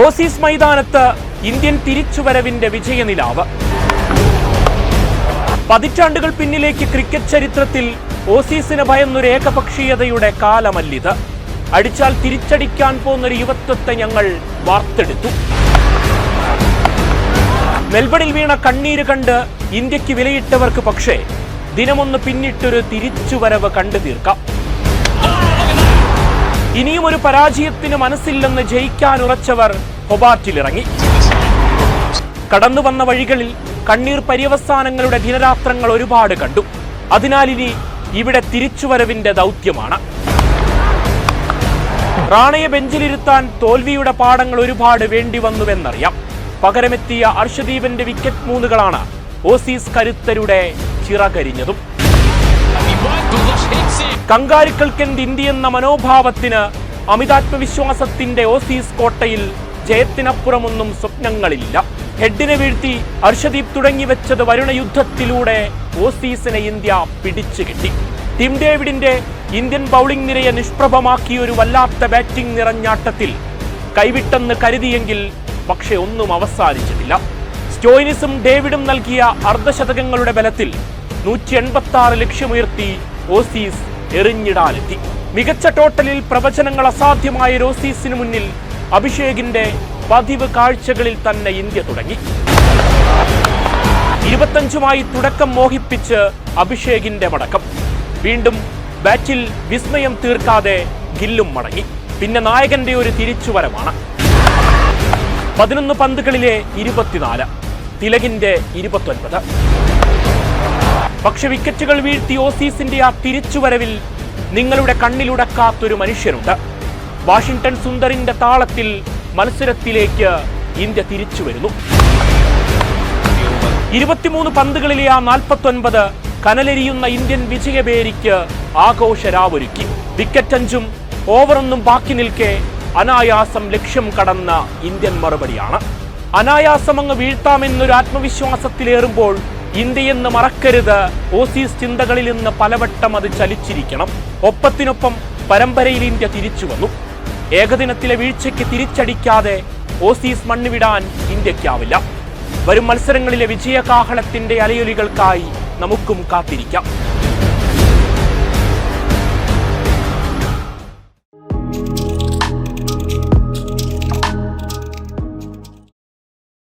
Aussies മൈതാനത്ത് Indian തിരിച്ചുവരവിന്റെ വിജയനിലാവ്. പതിറ്റാണ്ടുകൾ പിന്നിലേക്ക് ക്രിക്കറ്റ് ചരിത്രത്തിൽ ഓസീസിന് ഭയന്നൊരു ഏകപക്ഷീയതയുടെ കാലമല്ലിത്. അടിച്ചാൽ തിരിച്ചടിക്കാൻ പോകുന്നൊരു യുവത്വത്തെ ഞങ്ങൾ വാർത്തെടുത്തു. മെൽബണിൽ വീണ കണ്ണീര് കണ്ട് ഇന്ത്യയ്ക്ക് വിലയിട്ടവർക്ക് പക്ഷേ ദിനമൊന്ന് പിന്നിട്ടൊരു തിരിച്ചുവരവ് കണ്ടു തീർക്കാം ഇനിയും ഒരു പരാജയത്തിന് മനസ്സില്ലെന്ന് ജയിക്കാൻ ഉറച്ചവർ ഹൊബാർട്ടിലിറങ്ങി കടന്നു വന്ന വഴികളിൽ കണ്ണീർ പര്യവസാനങ്ങളുടെ ദിനരാത്രങ്ങൾ ഒരുപാട് കണ്ടു. അതിനാൽ ഇനി ഇവിടെ തിരിച്ചുവരവിന്റെ ദൗത്യമാണ്. റാണയെ ബെഞ്ചിലിരുത്താൻ തോൽവിയുടെ പാഠങ്ങൾ ഒരുപാട് വേണ്ടി വന്നുവെന്നറിയാം പകരമെത്തിയ അർഷദീപന്റെ വിക്കറ്റ് മൂന്നുകളാണ് ഓസീസ് കരുത്തരുടെ ചിറകരിഞ്ഞതും കങ്കാരുക്കൾക്കെന്ത് ഇന്ത്യ എന്ന മനോഭാവത്തിന് അമിതാത്മവിശ്വാസത്തിന്റെ ഓസീസ് കോട്ടയിൽ ജയത്തിനപ്പുറമൊന്നും സ്വപ്നങ്ങളില്ല. ഹെഡിനെ വീഴ്ത്തി അർഷദീപ് തുടങ്ങി വെച്ചത് വരുണ യുദ്ധത്തിലൂടെ ഓസീസിനെ ഇന്ത്യ പിടിച്ചു കെട്ടി. ടിം ഡേവിഡിന്റെ ഇന്ത്യൻ ബൗളിംഗ് നിരയെ നിഷ്പ്രഭമാക്കിയ ഒരു വല്ലാത്ത ബാറ്റിംഗ് നിറഞ്ഞാട്ടത്തിൽ കൈവിട്ടെന്ന് കരുതിയെങ്കിൽ പക്ഷെ ഒന്നും അവസാനിച്ചിട്ടില്ല സ്റ്റോയിനിസും ഡേവിഡും നൽകിയ അർദ്ധശതകങ്ങളുടെ ബലത്തിൽ നൂറ്റി എൺപത്തി ആറ് ലക്ഷ്യമുയർത്തി ഓസീസ് എറിഞ്ഞിടാനെത്തി മികച്ച ടോട്ടലിൽ പ്രവചനങ്ങൾ അസാധ്യമായ ഓസീസിന് മുന്നിൽ അഭിഷേകിന്റെ പതിവ് കാഴ്ചകളിൽ തന്നെ ഇന്ത്യ തുടങ്ങി. ഇരുപത്തഞ്ചുമായി തുടക്കം മോഹിപ്പിച്ച് അഭിഷേകിന്റെ മടക്കം. വീണ്ടും ബാറ്റിൽ വിസ്മയം തീർക്കാതെ ഗില്ലും മടങ്ങി. പിന്നെ നായകന്റെ ഒരു തിരിച്ചുവരമാണ് പതിനൊന്ന് പന്തുകളിലെ ഇരുപത്തിനാല് തിലകിന്റെ ഇരുപത്തൊൻപത്. പക്ഷെ വിക്കറ്റുകൾ വീഴ്ത്തി ഓസീസിന്റെ ആ തിരിച്ചുവരവിൽ നിങ്ങളുടെ കണ്ണിലുടക്കാത്തൊരു മനുഷ്യനുണ്ട്. വാഷിംഗ്ടൺ സുന്ദറിന്റെ താളത്തിൽ മത്സരത്തിലേക്ക് ഇന്ത്യ തിരിച്ചു വരുന്നു. ഇരുപത്തിമൂന്ന് പന്തുകളിലെ ആ നാൽപ്പത്തൊൻപത് കനലെരിയുന്ന ഇന്ത്യൻ വിജയപേരിക്ക് ആഘോഷരാവൊരുക്കി. വിക്കറ്റ് അഞ്ചും ഓവറൊന്നും ബാക്കി നിൽക്കെ അനായാസം ലക്ഷ്യം കടന്ന ഇന്ത്യൻ മറുപടിയാണ്. അനായാസം അങ്ങ് വീഴ്ത്താമെന്നൊരു ആത്മവിശ്വാസത്തിലേറുമ്പോൾ ഇന്ത്യയെന്ന് മറക്കരുത്. ഓസീസ് ചിന്തകളിൽ നിന്ന് പലവട്ടം അത് ചലിച്ചിരിക്കണം. ഒപ്പത്തിനൊപ്പം പരമ്പരയിൽ ഇന്ത്യ തിരിച്ചു വന്നു. ഏകദിനത്തിലെ വീഴ്ചയ്ക്ക് തിരിച്ചടിക്കാതെ ഓസീസ് മണ്ണുവിടാൻ ഇന്ത്യക്കാവില്ല വരും മത്സരങ്ങളിലെ വിജയകാഹളത്തിന്റെ അലയൊലികൾക്കായി നമുക്കും കാത്തിരിക്കാം.